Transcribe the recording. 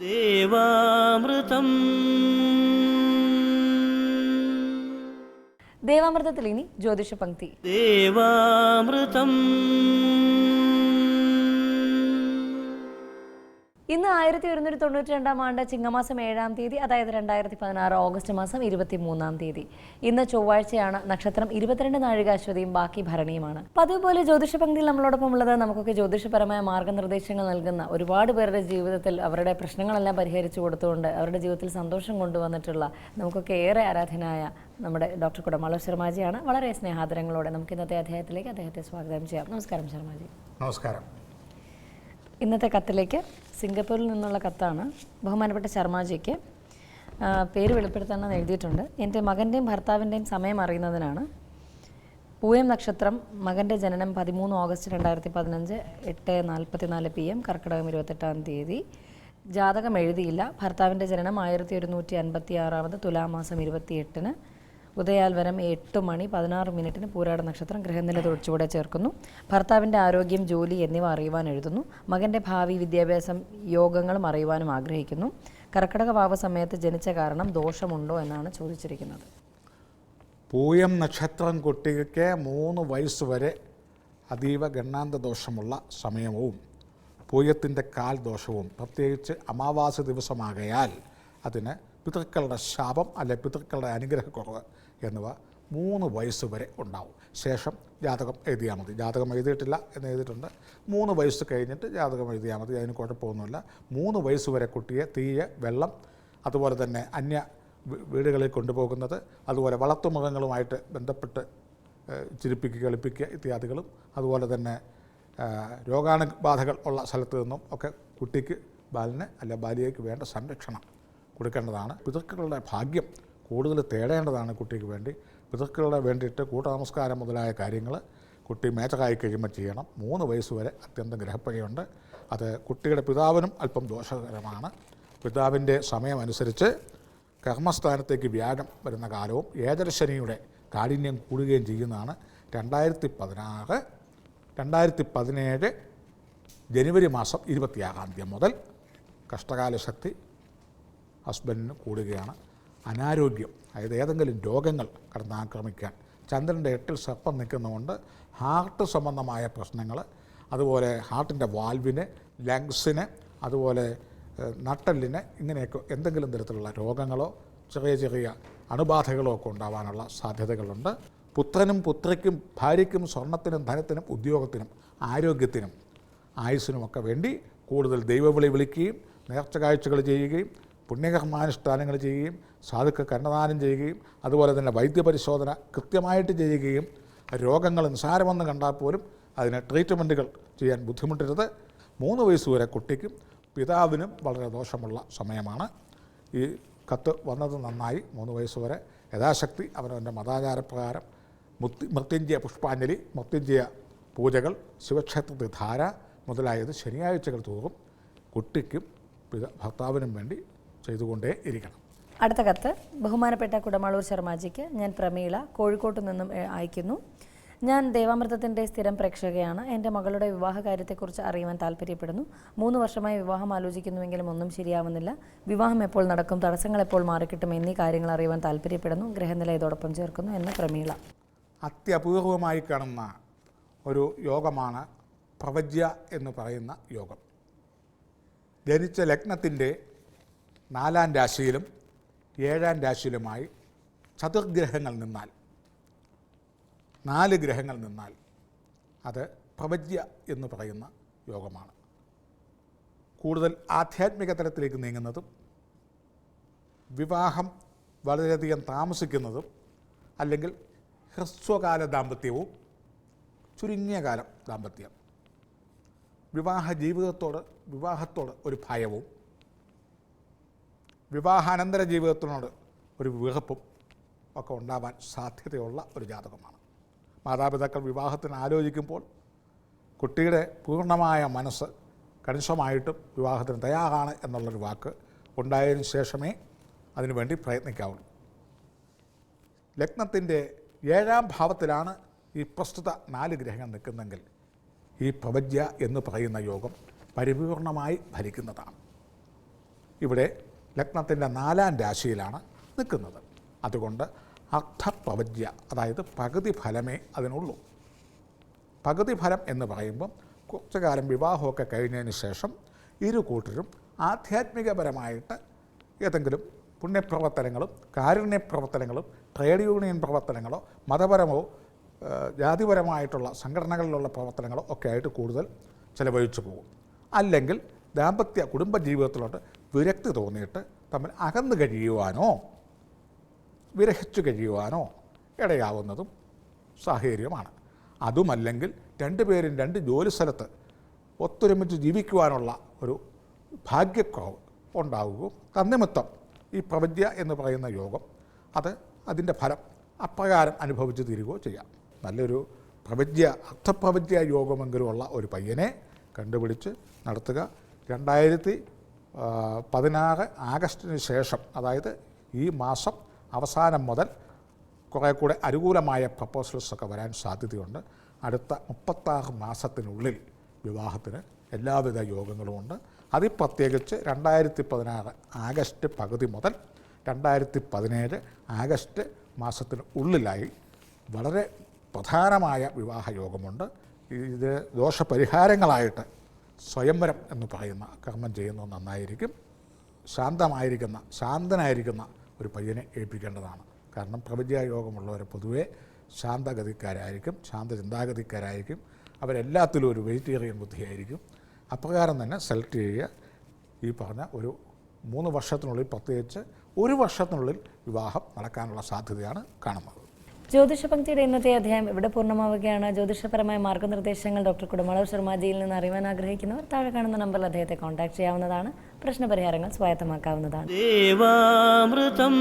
ദേവാമൃതം. ദേവാമൃതത്തിൽ ഇനി ജ്യോതിഷ പങ്ക്തി ദേവാമൃതം. ഇന്ന് ആയിരത്തി ഒരുന്നൂറ്റി തൊണ്ണൂറ്റി രണ്ടാം ആണ്ട് ചിങ്ങമാസം ഏഴാം തീയതി അതായത് രണ്ടായിരത്തി പതിനാറ് ഓഗസ്റ്റ് മാസം ഇരുപത്തി മൂന്നാം തീയതി. ഇന്ന് ചൊവ്വാഴ്ചയാണ് നക്ഷത്രം ഇരുപത്തിരണ്ട് നാഴിക അശ്വതിയും ബാക്കി ഭരണിയുമാണ്. അതുപോലെ ജ്യോതിഷ പങ്ക്തിയിൽ നമ്മളോടൊപ്പം ഉള്ളത് നമുക്കൊക്കെ ജ്യോതിഷപരമായ മാർഗനിർദ്ദേശങ്ങൾ നൽകുന്ന ഒരുപാട് പേരുടെ ജീവിതത്തിൽ അവരുടെ പ്രശ്നങ്ങളെല്ലാം പരിഹരിച്ചു കൊടുത്തുകൊണ്ട് അവരുടെ ജീവിതത്തിൽ സന്തോഷം കൊണ്ടുവന്നിട്ടുള്ള നമുക്കൊക്കെ ഏറെ ആരാധനായ നമ്മുടെ ഡോക്ടർ കുടമാളൂർ ശർമാജിയാണ്. വളരെ സ്നേഹാദരങ്ങളോടെ നമുക്ക് ഇന്നത്തെ അദ്ദേഹത്തിലേക്ക് അദ്ദേഹത്തെ സ്വാഗതം ചെയ്യാം. നമസ്കാരം ശർമാജി. നമസ്കാരം. ഇന്നത്തെ കത്തിലേക്ക് സിംഗപ്പൂരിൽ നിന്നുള്ള കത്താണ് ബഹുമാനപ്പെട്ട ശർമാജിക്ക്. പേര് വെളിപ്പെടുത്തണമെന്ന് എഴുതിയിട്ടുണ്ട്. എന്റെ മകന്റെയും ഭർത്താവിന്റെയും സമയം അറിയുന്നതിനാണ്. പൂയം നക്ഷത്രം മകന്റെ ജനനം പതിമൂന്ന് ഓഗസ്റ്റ് രണ്ടായിരത്തി പതിനഞ്ച് എട്ട് നാൽപ്പത്തിനാല് പി എം കർക്കിടകം ഇരുപത്തെട്ടാം തീയതി. ജാതകം എഴുതിയില്ല. ഭർത്താവിന്റെ ജനനം ആയിരത്തി ഒരുന്നൂറ്റി അൻപത്തി ആറാമത് തുലാമാസം ഇരുപത്തിയെട്ടിന് ഉദയാൽവരം എട്ട് മണി പതിനാറ് മിനിറ്റിന് പൂരാട നക്ഷത്രം ഗ്രഹനില തൊഴിച്ചുകൂടെ ചേർക്കുന്നു. ഭർത്താവിന്റെ ആരോഗ്യം ജോലി എന്നിവ അറിയുവാൻ എഴുതുന്നു. മകന്റെ ഭാവി വിദ്യാഭ്യാസം യോഗങ്ങളും അറിയുവാനും ആഗ്രഹിക്കുന്നു. കർക്കിടക ഭാവ സമയത്ത് ജനിച്ച കാരണം ദോഷമുണ്ടോ എന്നാണ് ചോദിച്ചിരിക്കുന്നത്. പൂയം നക്ഷത്രം കുട്ടിക്ക് മൂന്ന് വയസ്സ് വരെ അതീവ ഗണ്ണാന്ത ദോഷമുള്ള സമയവും പൂയത്തിന്റെ കാൽ ദോഷവും. പ്രത്യേകിച്ച് അമാവാസി ദിവസമാകയാൽ അതിന് പിതൃക്കളുടെ ശാപം അല്ലെ പിതൃക്കളുടെ അനുഗ്രഹക്കുറവ് എന്നിവ മൂന്ന് വയസ്സ് വരെ ഉണ്ടാവും. ശേഷം ജാതകം എഴുതിയാൽ മതി. ജാതകം എഴുതിയിട്ടില്ല എന്ന് എഴുതിയിട്ടുണ്ട്. മൂന്ന് വയസ്സ് കഴിഞ്ഞിട്ട് ജാതകം എഴുതിയാൽ മതി. അതിന് കുഴപ്പമൊന്നുമില്ല. മൂന്ന് വയസ്സ് വരെ കുട്ടിയെ തീയ വെള്ളം അതുപോലെ തന്നെ അന്യ വീടുകളിൽ കൊണ്ടുപോകുന്നത് അതുപോലെ വളർത്തുമൃഗങ്ങളുമായിട്ട് ബന്ധപ്പെട്ട് ചിരിപ്പിക്കുക കളിപ്പിക്കുക ഇത്യാദികളും അതുപോലെ തന്നെ രോഗാണുബാധകൾ ഉള്ള സ്ഥലത്ത് നിന്നും ഒക്കെ കുട്ടിക്ക് ബാലിന് അല്ല ബാലിയയ്ക്ക് വേണ്ട സംരക്ഷണം കൊടുക്കേണ്ടതാണ്. പിതൃക്കളുടെ ഭാഗ്യം കൂടുതൽ തേടേണ്ടതാണ് കുട്ടിക്ക് വേണ്ടി. പിതൃക്കളുടെ വേണ്ടിയിട്ട് കൂട്ടനമസ്കാരം മുതലായ കാര്യങ്ങൾ കുട്ടി മേച്ചകായി കഴിയുമ്പോൾ ചെയ്യണം. മൂന്ന് വയസ്സ് വരെ അത്യന്തം ഗ്രഹപ്പഴയുണ്ട് അത് കുട്ടിയുടെ പിതാവിനും അല്പം ദോഷകരമാണ്. പിതാവിന്റെ സമയമനുസരിച്ച് കർമ്മസ്ഥാനത്തേക്ക് വ്യാഴം വരുന്ന കാലവും ഏതരശനിയുടെ കാഠിന്യം കൂടുകയും ചെയ്യുന്നതാണ്. രണ്ടായിരത്തി പതിനാറ് രണ്ടായിരത്തി പതിനേഴ് ജനുവരി മാസം ഇരുപത്തിയാറാം തീയതി മുതൽ കഷ്ടകാല ശക്തി ഹസ്ബൻഡിന് കൂടുകയാണ്. അനാരോഗ്യം അതായത് ഏതെങ്കിലും രോഗങ്ങൾ കടന്നാക്രമിക്കാൻ ചന്ദ്രന്റെ എട്ടിൽ സർപ്പം നിൽക്കുന്നതുകൊണ്ട് ഹാർട്ട് സംബന്ധമായ പ്രശ്നങ്ങൾ അതുപോലെ ഹാർട്ടിന്റെ വാൽവിന് ലങ്സിന് അതുപോലെ നട്ടലിന് ഇങ്ങനെയൊക്കെ എന്തെങ്കിലും തരത്തിലുള്ള രോഗങ്ങളോ ചെറിയ ചെറിയ അണുബാധകളോ ഒക്കെ ഉണ്ടാവാനുള്ള സാധ്യതകളുണ്ട്. പുത്രനും പുത്രിക്കും ഭാര്യയ്ക്കും സ്വർണത്തിനും ധനത്തിനും ഉദ്യോഗത്തിനും ആരോഗ്യത്തിനും ആയുസ്സിനുമൊക്കെ വേണ്ടി കൂടുതൽ ദൈവവിളി വിളിക്കുകയും നേർച്ച കാഴ്ചകൾ ചെയ്യുകയും പുണ്യകർമാനുഷ്ഠാനങ്ങൾ ചെയ്യുകയും സാധുക്ക കരണദാനം ചെയ്യുകയും അതുപോലെ തന്നെ വൈദ്യപരിശോധന കൃത്യമായിട്ട് ചെയ്യുകയും രോഗങ്ങൾ നിസാരമെന്ന് കണ്ടാൽ പോലും അതിന് ട്രീറ്റ്മെന്റുകൾ ചെയ്യാൻ ബുദ്ധിമുട്ടരുത്. മൂന്ന് വയസ്സ് വരെ കുട്ടിക്കും പിതാവിനും വളരെ ദോഷമുള്ള സമയമാണ്. ഈ കത്ത് വന്നത് നന്നായി. മൂന്ന് വയസ്സ് വരെ യഥാശക്തി അവനവന്റെ മതാചാരപ്രകാരം മുത്തി മൃത്യുഞ്ജയ പുഷ്പാഞ്ജലി മൃത്യുഞ്ജയ പൂജകൾ ശിവക്ഷേത്രത്തിൽ ധാര മുതലായത് ശനിയാഴ്ചകൾ തോറും കുട്ടിക്കും പിത ഭർത്താവിനും വേണ്ടി ചെയ്തുകൊണ്ടേ ഇരിക്കണം. അടുത്ത കത്ത്. ബഹുമാനപ്പെട്ട കുടമാളൂർ ശർമാജിക്ക് ഞാൻ പ്രമീള കോഴിക്കോട്ട് നിന്നും അയക്കുന്നു. ഞാൻ ദേവാമൃതത്തിന്റെ സ്ഥിരം പ്രേക്ഷകയാണ്. എന്റെ മകളുടെ വിവാഹ കാര്യത്തെക്കുറിച്ച് അറിയുവാൻ താല്പര്യപ്പെടുന്നു. മൂന്ന് വർഷമായി വിവാഹം ആലോചിക്കുന്നുവെങ്കിലും ഒന്നും ശരിയാവുന്നില്ല. വിവാഹം എപ്പോൾ നടക്കും തടസ്സങ്ങൾ എപ്പോൾ മാറിക്കിട്ടും എന്നീ കാര്യങ്ങൾ അറിയുവാൻ താല്പര്യപ്പെടുന്നു. ഗ്രഹനില ഇതോടൊപ്പം ചേർക്കുന്നു എന്ന് പ്രമീള. അത്യപൂർവമായി കാണുന്ന ഒരു യോഗമാണ് പ്രവജ്യ എന്ന് പറയുന്ന യോഗം. ജനിച്ച ലഗ്നത്തിന്റെ നാലാം രാശിയിലും ഏഴാം രാശിയിലുമായി ചതുർഗ്രഹങ്ങൾ നിന്നാൽ നാല് ഗ്രഹങ്ങൾ നിന്നാൽ അത് പ്രവജ്യ എന്ന് പറയുന്ന യോഗമാണ്. കൂടുതൽ ആധ്യാത്മിക തലത്തിലേക്ക് നീങ്ങുന്നതും വിവാഹം വളരെയധികം താമസിക്കുന്നതും അല്ലെങ്കിൽ ഹ്രസ്വകാല ദാമ്പത്യവും ചുരുങ്ങിയ കാലം ദാമ്പത്യം. വിവാഹ ജീവിതത്തോട് വിവാഹത്തോട് ഒരു ഭയവും വിവാഹാനന്തര ജീവിതത്തിനോട് ഒരു വിഹപ്പും ഒക്കെ ഉണ്ടാവാൻ സാധ്യതയുള്ള ഒരു ജാതകമാണ്. മാതാപിതാക്കൾ വിവാഹത്തിന് ആലോചിക്കുമ്പോൾ കുട്ടിയുടെ പൂർണമായ മനസ്സ് കണിശമായിട്ടും വിവാഹത്തിന് തയ്യാറാണ് എന്നുള്ളൊരു വാക്ക് ഉണ്ടായതിനു ശേഷമേ അതിനുവേണ്ടി പ്രയത്നിക്കാവുള്ളൂ. ലഗ്നത്തിന്റെ ഏഴാം ഭാവത്തിലാണ് ഈ പ്രസ്തുത നാല് ഗ്രഹങ്ങൾ നിൽക്കുന്നെങ്കിൽ ഈ പ്രവജ്യ എന്ന് പറയുന്ന യോഗം പരിപൂർണമായി ഭരിക്കുന്നതാണ്. ഇവിടെ ലഗ്നത്തിന്റെ നാലാം രാശിയിലാണ് നിൽക്കുന്നത്. അതുകൊണ്ട് അർത്ഥപ്രവജ്യ അതായത് പകുതി ഫലമേ അതിനുള്ളൂ. പകുതി ഫലം എന്ന് പറയുമ്പം കുറച്ചു കാലം വിവാഹമൊക്കെ കഴിഞ്ഞതിന് ശേഷം ഇരു കൂട്ടരും ആധ്യാത്മികപരമായിട്ട് ഏതെങ്കിലും പുണ്യപ്രവർത്തനങ്ങളും കാരുണ്യ പ്രവർത്തനങ്ങളും ട്രേഡ് യൂണിയൻ പ്രവർത്തനങ്ങളോ മതപരമോ ജാതിപരമായിട്ടുള്ള സംഘടനകളിലുള്ള പ്രവർത്തനങ്ങളോ ഒക്കെ ആയിട്ട് കൂടുതൽ ചിലവഴിച്ചു പോകും. അല്ലെങ്കിൽ ദാമ്പത്യ കുടുംബ ജീവിതത്തിലോട്ട് വിരക്തി തോന്നിയിട്ട് തമ്മിൽ അകന്നു കഴിയുവാനോ വിരഹിച്ചു കഴിയുവാനോ ഇടയാവുന്നതും സാഹചര്യമാണ്. അതുമല്ലെങ്കിൽ രണ്ടുപേരും രണ്ട് ജോലി സ്ഥലത്ത് ഒത്തൊരുമിച്ച് ജീവിക്കുവാനുള്ള ഒരു ഭാഗ്യക്കുറവ് ഉണ്ടാവുകയും തന്നിമിത്തം ഈ പ്രപഞ്ച എന്ന് പറയുന്ന യോഗം അത് അതിന്റെ ഫലം അപ്രകാരം അനുഭവിച്ചു തീരുകയോ ചെയ്യാം. നല്ലൊരു പ്രപഞ്ച അർത്ഥപ്രപഞ്ച യോഗമെങ്കിലുമുള്ള ഒരു പയ്യനെ കണ്ടുപിടിച്ച് നടത്തുക. രണ്ടായിരത്തി പതിനാറ് ആഗസ്റ്റിന് ശേഷം അതായത് ഈ മാസം അവസാനം മുതൽ കുറേ കൂടെ അനുകൂലമായ പ്രപ്പോസൽസൊക്കെ വരാൻ സാധ്യതയുണ്ട്. അടുത്ത മുപ്പത്താറ് മാസത്തിനുള്ളിൽ വിവാഹത്തിന് എല്ലാവിധ യോഗങ്ങളുമുണ്ട് അതിൽ പ്രത്യേകിച്ച് രണ്ടായിരത്തി പതിനാറ് ആഗസ്റ്റ് പകുതി മുതൽ രണ്ടായിരത്തി പതിനേഴ് ആഗസ്റ്റ് മാസത്തിന് ഉള്ളിലായി വളരെ പ്രധാനമായ വിവാഹ യോഗമുണ്ട്. ഇത് ദോഷപരിഹാരങ്ങളായിട്ട് സ്വയംവരം എന്ന് പറയുന്ന കർമ്മം ചെയ്യുന്നത് നന്നായിരിക്കും. ശാന്തമായിരിക്കുന്ന ശാന്തനായിരിക്കുന്ന ഒരു പയ്യനെ ഏൽപ്പിക്കേണ്ടതാണ്. കാരണം പ്രപഞ്ചയോഗമുള്ളവർ പൊതുവേ ശാന്തഗതിക്കാരായിരിക്കും ശാന്ത ചിന്താഗതിക്കാരായിരിക്കും അവരെല്ലാത്തിലും ഒരു വെജിറ്റേറിയൻ ബുദ്ധിയായിരിക്കും. അപ്രകാരം തന്നെ സെലക്ട് ചെയ്യുക. ഈ പറഞ്ഞ ഒരു മൂന്ന് വർഷത്തിനുള്ളിൽ പ്രത്യേകിച്ച് ഒരു വർഷത്തിനുള്ളിൽ വിവാഹം നടക്കാനുള്ള സാധ്യതയാണ് കാണുന്നത്. ജ്യോതിഷ പങ്ക്തിയുടെ ഇന്നത്തെ അധ്യായം ഇവിടെ പൂർണമാവുകയാണ്. ജ്യോതിഷപരമായ മാർഗനിർദ്ദേശങ്ങൾ ഡോക്ടർ കുടുംബളവ് ശർമാജിയിൽ നിന്ന് അറിയാൻ ആഗ്രഹിക്കുന്നവർ താഴെ കാണുന്ന നമ്പറിൽ അദ്ദേഹത്തെ കോൺടാക്ട് ചെയ്യാവുന്നതാണ്. പ്രശ്നപരിഹാരങ്ങൾ സ്വായത്തമാക്കാവുന്നതാണ്. ദേവാമൃതം.